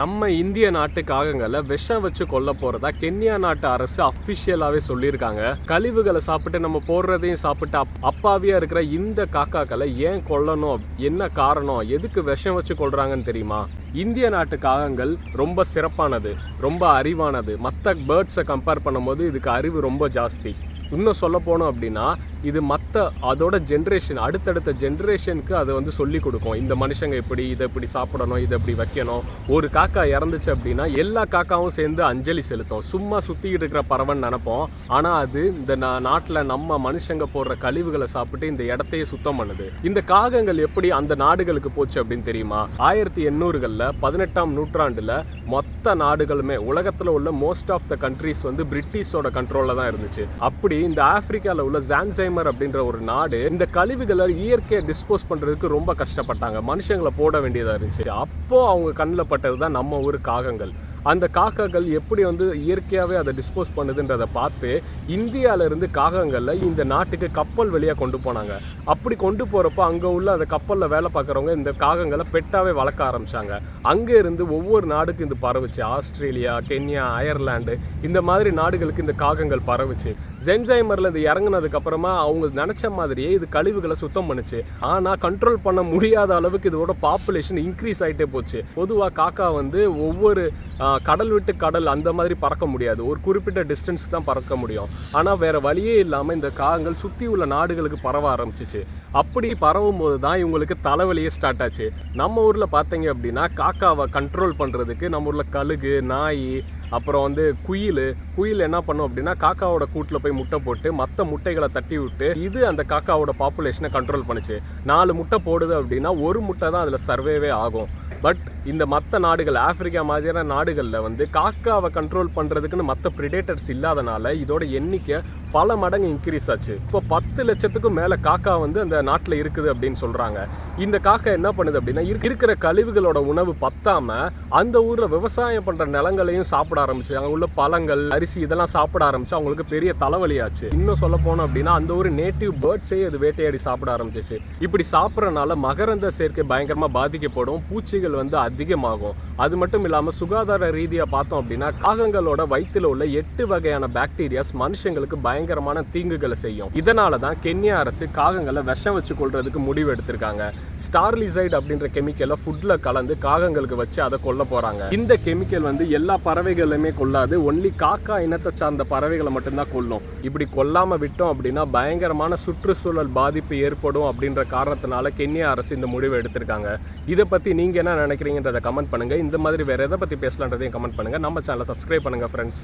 நம்ம இந்திய நாட்டு காகங்களை விஷம் வச்சு கொல்ல போறதா கென்யா நாட்டு அரசு அஃபிஷியலாவே சொல்லியிருக்காங்க. கழிவுகளை சாப்பிட்டு நம்ம போடுறதையும் சாப்பிட்டு அப்- அப்பாவியா இருக்கிற இந்த காக்காக்களை ஏன் கொல்லணும்? என்ன காரணம்? எதுக்கு விஷம் வச்சு கொள்றாங்கன்னு தெரியுமா? இந்திய நாட்டு காகங்கள் ரொம்ப சிறப்பானது ரொம்ப அறிவானது. மற்ற பேர்ட்ஸை கம்பேர் பண்ணும்போது இதுக்கு அறிவு ரொம்ப ஜாஸ்தி. இன்னும் சொல்ல போனோம் அப்படின்னா இது மற்ற அதோட ஜென்ரேஷன் அடுத்தடுத்த ஜென்ரேஷனுக்கு அதை வந்து சொல்லி கொடுக்கும். இந்த மனுஷங்க இப்படி இதை இப்படி சாப்பிடணும் இதை இப்படி வைக்கணும். ஒரு காக்கா இறந்துச்சு அப்படின்னா எல்லா காக்காவும் சேர்ந்து அஞ்சலி செலுத்தும். சும்மா சுற்றிக்கிட்டு இருக்கிற பறவைன்னு நினைப்போம். ஆனால் அது இந்த நாட்டில் நம்ம மனுஷங்க போடுற கழிவுகளை சாப்பிட்டு இந்த இடத்தையே சுத்தம் பண்ணுது. இந்த காகங்கள் எப்படி அந்த நாடுகளுக்கு போச்சு அப்படின்னு தெரியுமா? ஆயிரத்தி எண்ணூறுகளில் பதினெட்டாம் நூற்றாண்டில் மொத்த நாடுகளுமே உலகத்தில் உள்ள மோஸ்ட் ஆஃப் த கண்ட்ரீஸ் வந்து பிரிட்டிஷோட கண்ட்ரோலில் தான் இருந்துச்சு. அப்படி இந்த ஆப்பிரிக்காவில் உள்ள ஜான்சைமர் அப்படின்ற ஒரு நாடு இந்த கழிவுகளை இயற்கையை டிஸ்போஸ் பண்ணுறதுக்கு ரொம்ப கஷ்டப்பட்டாங்க. மனுஷங்களை போட வேண்டியதாக இருந்துச்சு. அப்போ அவங்க கண்ணில் பட்டது தான் நம்ம ஊர் காகங்கள். அந்த காக்காக்கள் எப்படி வந்து இயற்கையாகவே அதை டிஸ்போஸ் பண்ணுதுன்றதை பார்த்து இந்தியாவிலேருந்து காகங்களில் காகங்களை இந்த நாட்டுக்கு கப்பல் வழியாக கொண்டு போனாங்க. அப்படி கொண்டு போகிறப்ப அங்கே உள்ள அந்த கப்பலில் வேலை பார்க்குறவங்க இந்த காகங்களை பெட்டாகவே வளர்க்க ஆரம்பித்தாங்க அங்கே இருந்து ஒவ்வொரு நாடுக்கும் இது பரவுச்சு. ஆஸ்திரேலியா கென்யா அயர்லாண்டு இந்த மாதிரி நாடுகளுக்கு இந்த காகங்கள் பரவுச்சு. ஜென்சைமரில் இது இறங்கினதுக்கப்புறமா அவங்க நினச்ச மாதிரியே இது கழிவுகளை சுத்தம் பண்ணுச்சு. ஆனால் கண்ட்ரோல் பண்ண முடியாத அளவுக்கு இதோட பாப்புலேஷன் இன்க்ரீஸ் ஆகிட்டே போச்சு. பொதுவாக காக்கா வந்து ஒவ்வொரு கடல் விட்டு கடல் அந்த மாதிரி பறக்க முடியாது. ஒரு குறிப்பிட்ட டிஸ்டன்ஸ் தான் பறக்க முடியும். ஆனால் வேறு வழியே இல்லாமல் இந்த காகங்கள் சுற்றி உள்ள நாடுகளுக்கு பரவ ஆரம்பிச்சிச்சு. அப்படி பரவும் போது தான் இவங்களுக்கு தலைவலியே ஸ்டார்ட் ஆச்சு. நம்ம ஊரில் பார்த்தீங்க அப்படின்னா காக்காவை கண்ட்ரோல் பண்ணுறதுக்கு நம்ம ஊரில் கழுகு நாய் அப்புறம் வந்து குயில். குயில் என்ன பண்ணும் அப்படின்னா காக்காவோட கூட்டில் போய் முட்டை போட்டு மற்ற முட்டைகளை தட்டி விட்டு இது அந்த காக்காவோட பாப்புலேஷனை கண்ட்ரோல் பண்ணுச்சு. நாலு முட்டை போடுது அப்படின்னா ஒரு முட்டை தான் அதில் சர்வேவே ஆகும். பட் இந்த மற்ற நாடுகள் ஆப்பிரிக்கா மாதிரியான நாடுகளில் வந்து காக்காவை கண்ட்ரோல் பண்ணுறதுக்குன்னு மற்ற ப்ரிடேட்டர்ஸ் இல்லாதனால இதோட எண்ணிக்கை பல மடங்கு இன்க்ரீஸ் ஆச்சு. இப்போ பத்து லட்சத்துக்கும் மேலே காக்கா வந்து அந்த நாட்டில் இருக்குது அப்படின்னு சொல்கிறாங்க இந்த காக்கா என்ன பண்ணுது அப்படின்னா இருக்க- இருக்கிற கழிவுகளோட உணவு பத்தாமல் அந்த ஊரில் விவசாயம் பண்ணுற நிலங்களையும் சாப்பிட ஆரம்பிச்சு அங்கே உள்ள பழங்கள் அரிசி இதெல்லாம் சாப்பிட ஆரம்பிச்சு அவங்களுக்கு பெரிய தலைவலியாச்சு. இன்னும் சொல்ல போனோம் அப்படின்னா அந்த ஒரு நேட்டிவ் பேர்ட்ஸே அது வேட்டையாடி சாப்பிட ஆரம்பிச்சிச்சு. இப்படி சாப்பிட்றனால மகரந்த சேர்க்கை பயங்கரமாக பாதிக்கப்படும். பூச்சிகள் வந்து அதிகமாகும். அது மட்டும் இல்லாமல் சுகாதார ரீதியாக பார்த்தோம் அப்படின்னா காகங்களோட வயிற்றில் உள்ள எட்டு வகையான பாக்டீரியாஸ் மனுஷங்களுக்கு பயங்கரமான தீங்குகளை செய்யும். இதனால தான் கென்யா அரசு காகங்களை விஷம் வச்சு கொள்றதுக்கு முடிவு எடுத்திருக்காங்க. ஸ்டார்லிசைட் அப்படின்ற கெமிக்கலை ஃபுட்ல கலந்து காகங்களுக்கு வச்சு அதை கொல்ல போறாங்க. இந்த கெமிக்கல் வந்து எல்லா பறவைகளுமே கொல்லாது ஒன்லி காக்கா இனத்தை சார்ந்த பறவைகளை மட்டும்தான் கொல்லும். இப்படி கொல்லாமல் விட்டோம் அப்படின்னா பயங்கரமான சுற்றுச்சூழல் பாதிப்பு ஏற்படும் அப்படின்ற காரணத்தினால கென்யா அரசு இந்த முடிவை எடுத்திருக்காங்க. இதை பத்தி நீங்க என்ன நினைக்கிறீங்க? நினைக்கிறீங்கன்றதை கமெண்ட் பண்ணுங்க. இந்த மாதிரி வேற எதை பத்தி பேசலான்றதையும் கமெண்ட் பண்ணுங்க. நம்ம சேனலை சப்ஸ்கிரைப் பண்ணுங்கள் ஃப்ரெண்ட்ஸ்